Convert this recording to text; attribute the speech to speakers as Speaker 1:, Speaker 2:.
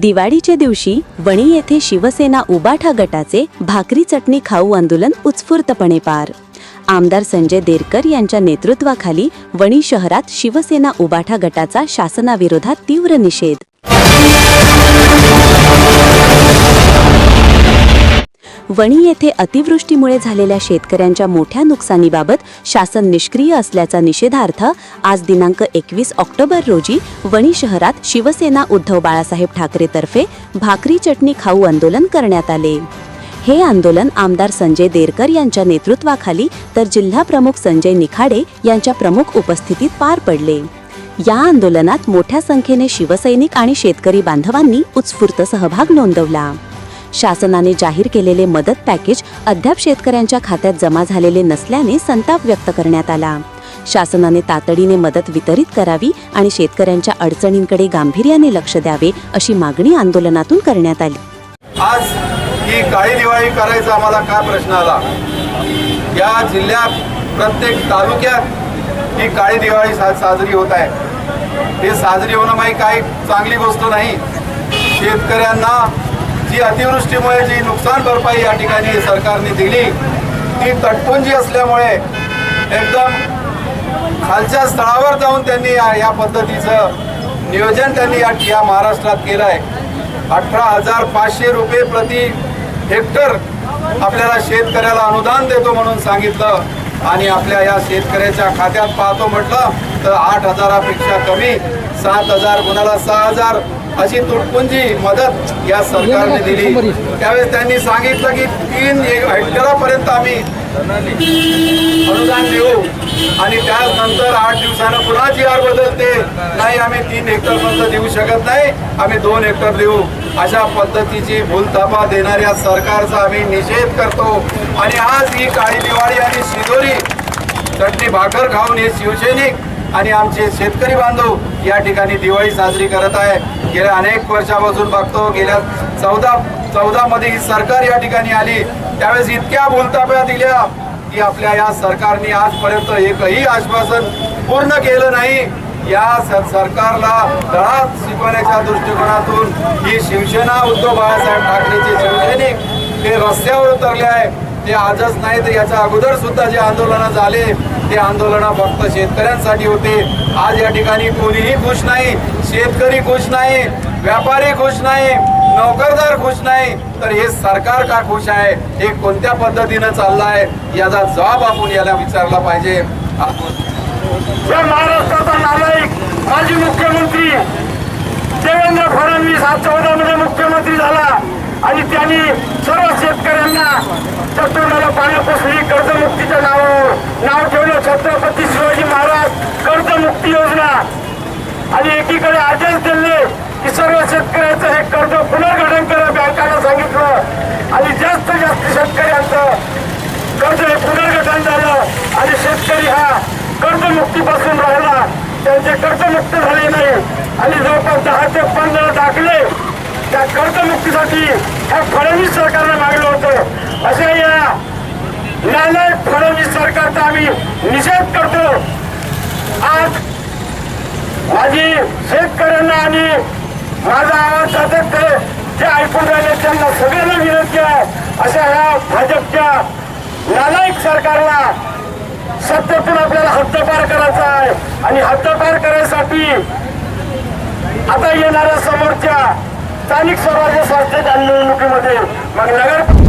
Speaker 1: दिवाळीच्या दिवशी वणी येथे शिवसेना उबाठा गटाचे भाकरी चटणी खाऊ आंदोलन उत्स्फूर्तपणे पार. आमदार संजय देरकर यांच्या नेतृत्वाखाली वणी शहरात शिवसेना उबाठा गटाचा शासनाविरोधात तीव्र निषेध. वणी येथे अतिवृष्टीमुळे झालेल्या शेतकऱ्यांच्या मोठ्या नुकसानीबाबत शासन निष्क्रिय असल्याचा निषेधार्थ आज दिनांक एकवीस ऑक्टोबर रोजी वणी शहरात शिवसेना उद्धव बाळासाहेब ठाकरेतर्फे भाकरी चटणी खाऊ आंदोलन करण्यात आले. हे आंदोलन आमदार संजय देरकर यांच्या नेतृत्वाखाली तर जिल्हा प्रमुख संजय निखाडे यांच्या प्रमुख उपस्थितीत पार पडले. या आंदोलनात मोठ्या संख्येने शिवसैनिक आणि शेतकरी बांधवांनी उत्स्फूर्त सहभाग नोंदवला. शासनाने जाहीर केलेले मदत पॅकेज अद्याप शेतकऱ्यांच्या खात्यात जमा झालेले नसल्याने संताप व्यक्त करण्यात आला. शासनाने तातडीने मदत वितरित करावी आणि शेतकऱ्यांच्या अडचणींकडे गांभीर्याने लक्ष द्यावे अशी मागणी आंदोलनातून करण्यात आली.
Speaker 2: आज ही काळी दिवाळी करायचा आम्हाला काय प्रश्न आला? या जिल्ह्यात प्रत्येक तालुक्यात ही काळी दिवाळी साजरी होत आहे. हे साजरी होणं माही काही चांगली गोष्ट नाही. शेतकऱ्यांना जी अतिवृष्टीमुळे जी नुकसान भरपाई या ठिकाणी सरकारने दिली ती तटपुंजी असल्यामुळे एकदम खालच्या स्थळावर जाऊन त्यांनी या या पद्धतीचं नियोजन त्यांनी या या महाराष्ट्रात केलं आहे अठरा हजार पाचशे रुपये प्रति हेक्टर आपल्याला शेतकऱ्याला अनुदान देतो म्हणून सांगितलं आणि आपल्या या शेतकऱ्याच्या खात्यात पाहतो म्हटलं तर आठ हजारापेक्षा कमी सात हजार कुणाला सहा हजार अशी तुटपुंजी मदत या सरकारने दिली. त्यावेळेस त्यांनी सांगितलं की तीन हेक्टरापर्यंत आम्ही अनुदान देऊ. आणि त्यानंतर आठ दिवसानं पुन्हा जी आर बदलते नाही आम्ही तीन हेक्टर पर्यंत देऊ शकत नाही. आम्ही दोन हेक्टर देऊ. अशा पद्धतीची भूलथापा देणाऱ्या सरकारचा आम्ही निषेध करतो. आणि आज ही काळी दिवाळी आणि शिदोरी चटणी भाकर खाऊन हे शिवसैनिक आणि आमचे शेतकरी बांधव या ठिकाणी दिवाळी साजरी करत आहे. गेल्या अनेक वर्षापासून बघतो गेल्या चौदा चौदा मध्ये ही सरकार या ठिकाणी आली. त्यावेळेस इतक्या भूलताप्या दिल्या की आपल्या या सरकारने आजपर्यंत एकही आश्वासन पूर्ण केलं नाही. या सरकारला तळात शिकवण्याच्या दृष्टिकोनातून ही शिवसेना उद्धव बाळासाहेब ठाकरेचे शिवसैनिक हे रस्त्यावर उतरले आहे ते आजच नाही तर याच्या अगोदर सुद्धा जे आंदोलन झाले ते आंदोलन फक्त शेतकऱ्यांसाठी होते. आज या ठिकाणी कोणीही खुश नाही. शेतकरी खुश नाही व्यापारी खुश नाही नोकरदार खुश नाही तर हे सरकार का खुश आहे? हे कोणत्या पद्धतीनं चाललं आहे याचा जबाब आपण याला विचारला पाहिजे.
Speaker 3: महाराष्ट्राचा नालायक माजी मुख्यमंत्री देवेंद्र फडणवीस हा चौदा मध्ये मुख्यमंत्री कर्जाचं पुनर्गठन करा बँकांना सांगितलं. आणि जास्त जास्त शेतकऱ्यांचं कर्ज हे पुनर्गठन झालं. आणि शेतकरी हा कर्जमुक्तीपासून राहिला. त्यांचे कर्जमुक्त झाले नाही. आणि जवळपास दहा ते पंधरा दाखले त्या कर्जमुक्तीसाठी ह्या फडणवीस सरकारनं मागलं होतं. अशा या नालायक फडणवीस सरकारचा आम्ही निषेध करतो. आज माझी शेतकऱ्यांना आणि माझा आवाज सातत्य जे ऐकून राहिले त्यांना सगळ्यांना विनंती आहे. अशा ह्या भाजपच्या नालायक सरकारला सत्तेतून आपल्याला हद्दपार करायचा आहे. आणि हद्दपार करायसाठी आता येणाऱ्या समोरच्या स्थानिक स्वराज्य संस्थेच्या निवडणुकीमध्ये मग नगर